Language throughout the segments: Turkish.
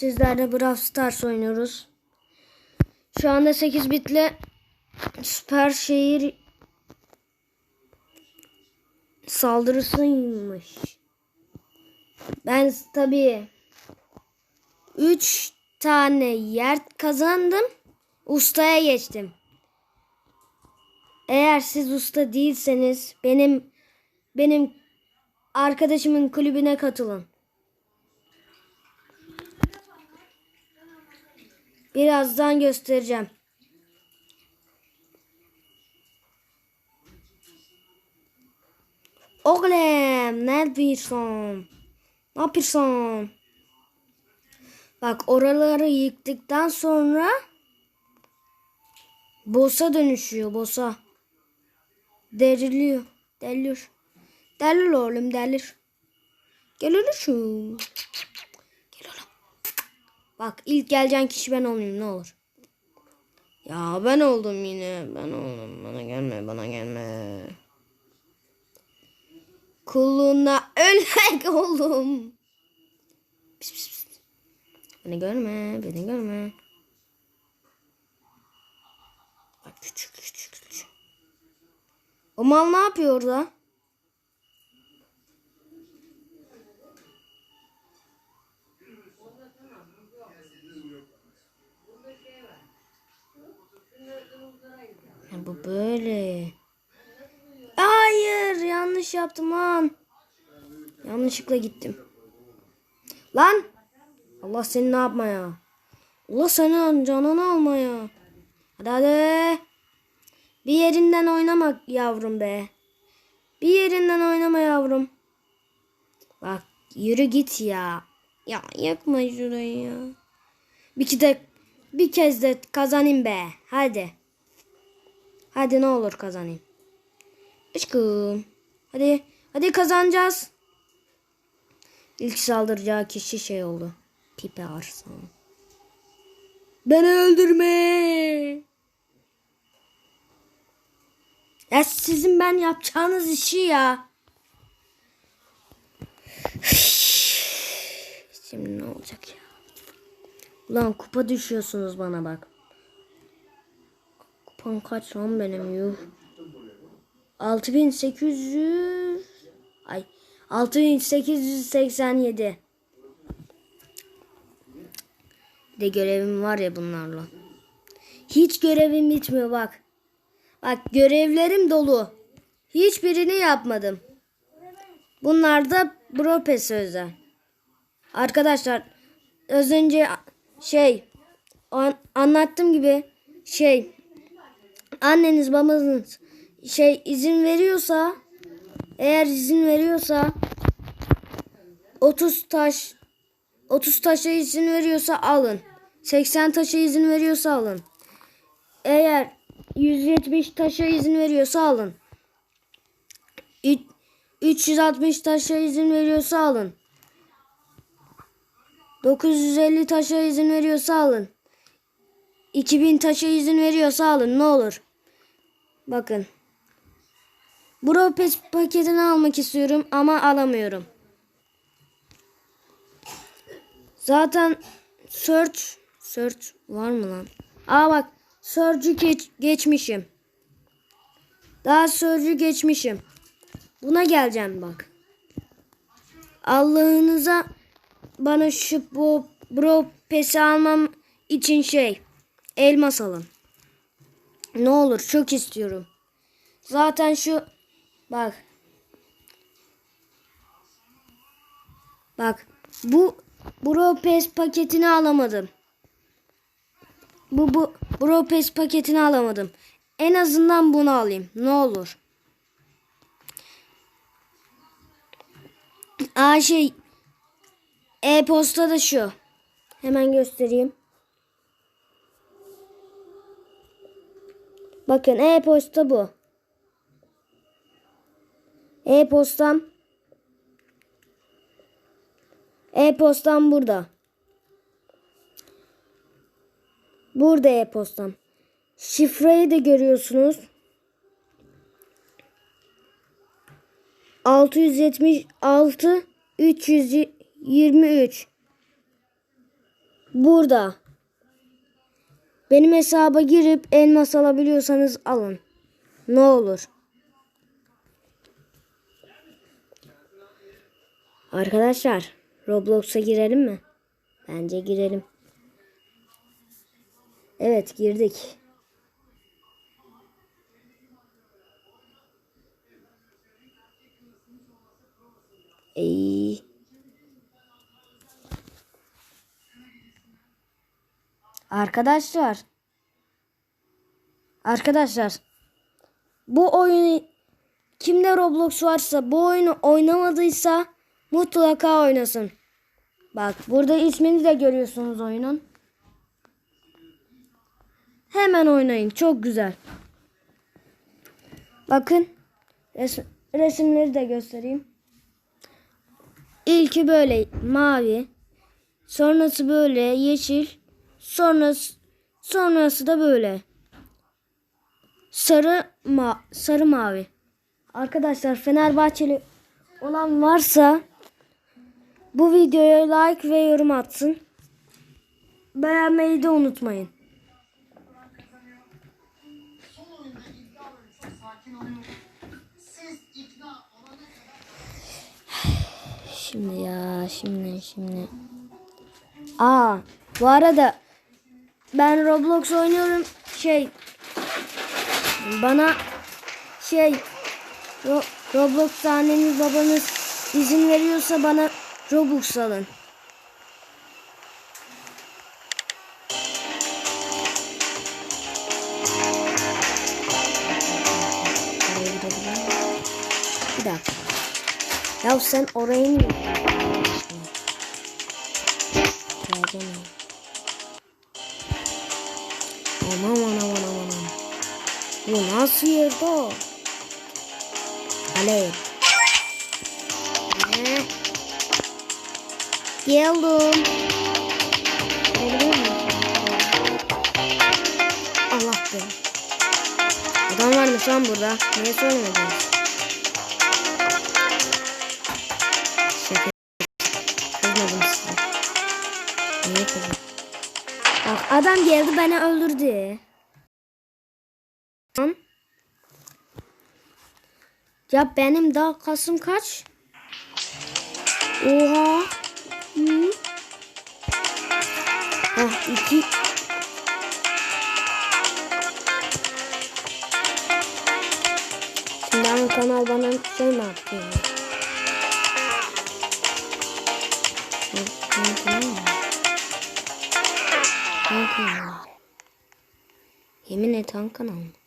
Sizlerle Brawl Stars oynuyoruz. Şu anda 8 bitle süper şehir saldırısıymış. Ben tabii 3 tane yer kazandım. Ustaya geçtim. Eğer siz usta değilseniz benim benim arkadaşımın kulübüne katılın. Birazdan göstereceğim. Oğlum ne yapıyorsun? Ne yapıyorsun? Bak oraları yıktıktan sonra boss'a dönüşüyor boss'a. Deriliyor. Delir. Delir oğlum delir. Gel oğlum. Bak ilk geleceğin kişi ben olmayayım ne olur. Ya ben oldum yine. Ben oldum. Bana gelme bana gelme. Kulluğuna ölmek oldum. Pis, pis, pis. Beni görme, beni görme. Bak küçük küçük küçük. O mal ne yapıyor orada? Ya bu böyle. Hayır yanlış yaptım lan. Yanlışlıkla gittim. Lan. Allah seni ne yapma ya. Allah senin canını alma ya. Hadi hadi. Bir yerinden oynamak yavrum be. Bir yerinden oynama yavrum. Bak yürü git ya. Ya yakma şurayı ya. Bir kez de, bir kez de kazanayım be. Hadi. Hadi ne olur kazanayım. Aşkım. Hadi. Hadi kazanacağız. İlk saldıracağı kişi şey oldu. Pipe Arslan. Beni öldürme. Ya sizin ben yapacağınız işi ya. Şimdi ne olacak ya? Ulan kupa düşüyorsunuz bana bak. Kupam kaç lan benim yuh. 6800 ay 6887 Bir de görevim var ya bunlarla. Hiç görevim bitmiyor bak. Bak görevlerim dolu. Hiçbirini yapmadım. Bunlar da Bropes. Arkadaşlar az önce şey an, anlattığım gibi şey anneniz babanız şey izin veriyorsa eğer izin veriyorsa 30 taş 30 taşa izin veriyorsa alın. 80 taşa izin veriyorsa alın. Eğer 170 taşa izin veriyorsa alın. Üç- 360 taşa izin veriyorsa alın. 950 taşa izin veriyorsa alın. 2000 taşa izin veriyorsa alın ne olur. Bakın. Bro Pes paketini almak istiyorum ama alamıyorum. Zaten search search var mı lan? Aa bak search'ü geç, geçmişim. Daha search'ü geçmişim. Buna geleceğim bak. Allah'ınıza bana şu bu bro pesi almam için şey elmas alın. Ne olur çok istiyorum. Zaten şu bak. Bak bu Bro Pass paketini alamadım. Bu bu Bro Pass paketini alamadım. En azından bunu alayım. Ne olur. Aa şey e-posta da şu. Hemen göstereyim. Bakın e-posta bu. E-postam E-postam burada. Burada e-postam. Şifreyi de görüyorsunuz. 676 323 Burada. Benim hesaba girip elmas alabiliyorsanız alın. Ne olur. Arkadaşlar Roblox'a girelim mi? Bence girelim. Evet girdik. İyi. Arkadaşlar. Arkadaşlar. Bu oyunu kimde Roblox varsa bu oyunu oynamadıysa mutlaka oynasın. Bak burada ismini de görüyorsunuz oyunun. Hemen oynayın. Çok güzel. Bakın. Resim, resimleri de göstereyim. İlki böyle mavi. Sonrası böyle yeşil. Sonrası sonrası da böyle. Sarı ma sarı mavi. Arkadaşlar Fenerbahçeli olan varsa bu videoya like ve yorum atsın. Beğenmeyi de unutmayın. Şimdi ya şimdi şimdi. Aa bu arada ben Roblox oynuyorum şey bana şey Ro- Roblox anneniz babanız izin veriyorsa bana Robux alın. Bir dakika. Ya sen oraya mı aman aman aman aman. Bu nasıl yerde o? Alev. Miyim? Allah be. Adam varmış lan burada. Niye söylemediniz? Şaka. Kızmadım. Niye kızım? Bak adam geldi beni öldürdü. Tamam. Ya benim daha kasım kaç? Oha. Hı. Ah iki. Şimdi aynı kanal bana şey mi yapıyor? Yemin et hangi kanal?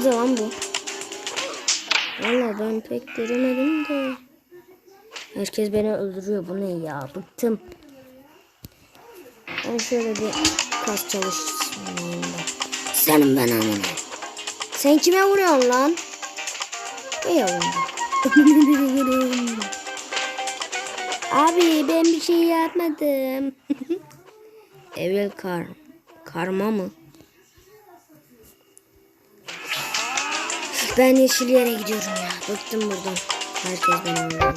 Nerede lan bu? Valla ben pek göremedim de. Herkes beni öldürüyor. Bu ne ya? Bıktım. Ben şöyle bir kas çalışayım. Senin ben amına. Sen kime vuruyorsun lan? İyi oyuncu. Abi ben bir şey yapmadım. Evvel kar. Karma mı? Ben yeşil yere gidiyorum ya. Bıktım buradan. Herkes beni öldürüyor.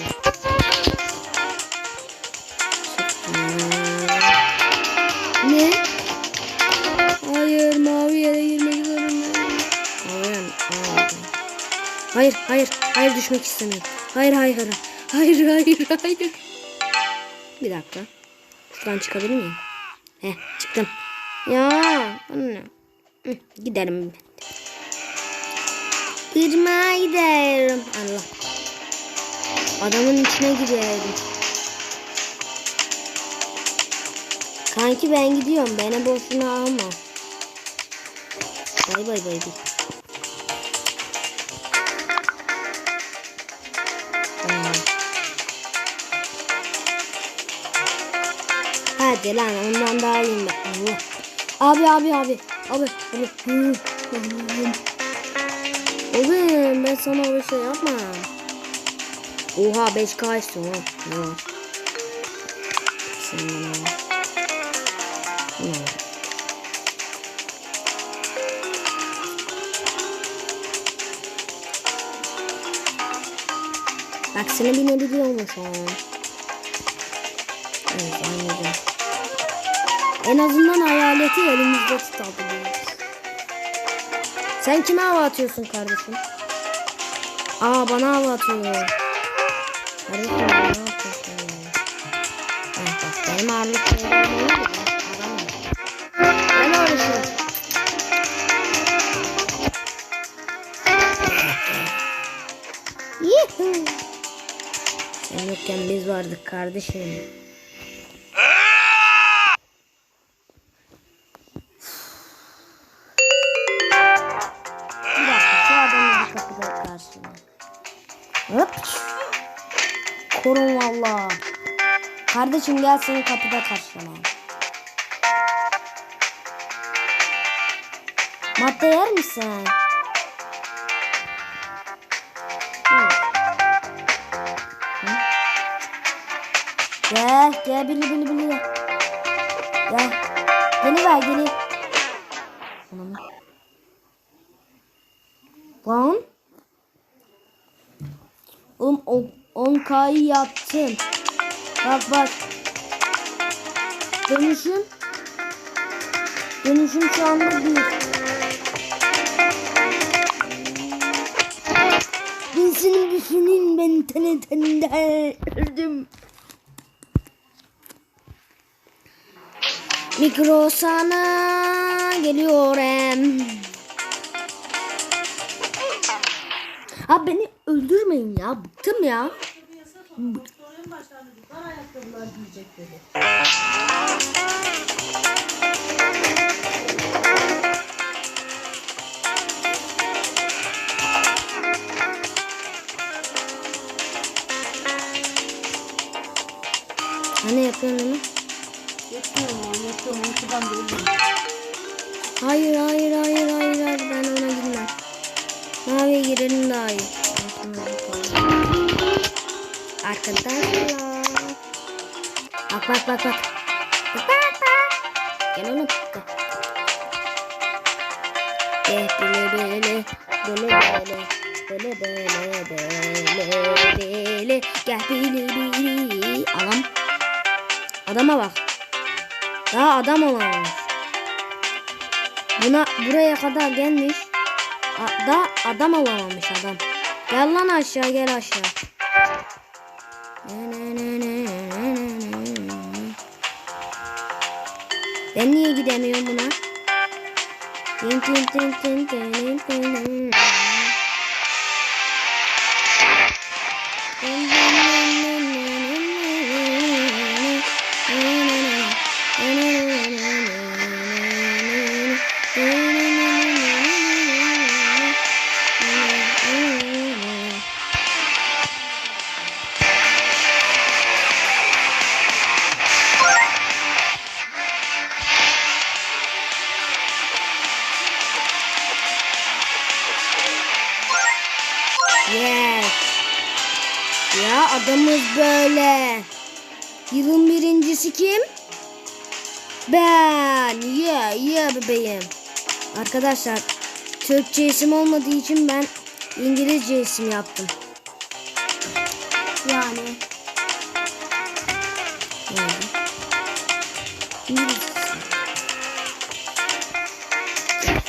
Ne? Hayır mavi yere girmek zorundayım. Hayır, hayır. Hayır, hayır, düşmek istemiyorum. Hayır, hayır, hayır. Hayır, hayır, hayır. Bir dakika. Şuradan çıkabilir miyim? Heh, çıktım. Ya, bana ne? Giderim. Irmağa giderim. Allah. Adamın içine giderim. Kanki ben gidiyorum. Beni boşuna alma. Bay bay bay. Ee. Hadi lan ondan daha iyiyim ben. Abi abi abi. Abi abi. Oğlum ben sana öyle şey yapmam. Oha 5K istiyorum ha. Bak seni binebiliyor mu şu an? En azından hayaleti elimizde tutabiliyoruz. Sen kime hava atıyorsun kardeşim? Aa bana hava atıyor. Kardeşim bana hava atıyorsun. Evet bak benim ağırlık şeylerim olur mu? Adam yok. Ben uğraşıyorum. Yuhuu. Sen yokken biz vardık kardeşim. Korun valla. Kardeşim gel seni kapıda karşıla. Madde yer misin? Gel gel bili bili bili gel. Gel. Geli ver geli. Lan. Oğlum o 10K'yı yaptım. Bak bak. Dönüşüm. Dönüşüm şu anda bir. Ben senin düşünün ben tane öldüm. Mikro sana geliyorum. Ha beni öldürmeyin ya. Bıktım ya. Doktorun başlandı. Dar ayakkabılar giyecek dedi. Hani yapıyorsun onu? Uykudan değilim. Hayır hayır hayır hayır hayır ben ona girmem. Maviye girelim daha iyi. Arkadaşlar. Bak bak bak bak. Bak bak. Gel oğlum. Gel. Bile. Bile bile. Bile bile bile bile. Gel bile bile. Adam. Adama bak. Daha adam olamamış. Buna buraya kadar gelmiş. A- da adam olamamış adam. Gel lan aşağı gel aşağı. Ben niye gidemiyorum buna? Tin tin tin tin tin tin. Yes. Ya adamız böyle. Yılın birincisi kim? Ben. Yeah yeah bebeğim. Arkadaşlar Türkçe isim olmadığı için ben İngilizce isim yaptım. Yani. Oldu? İngilizce.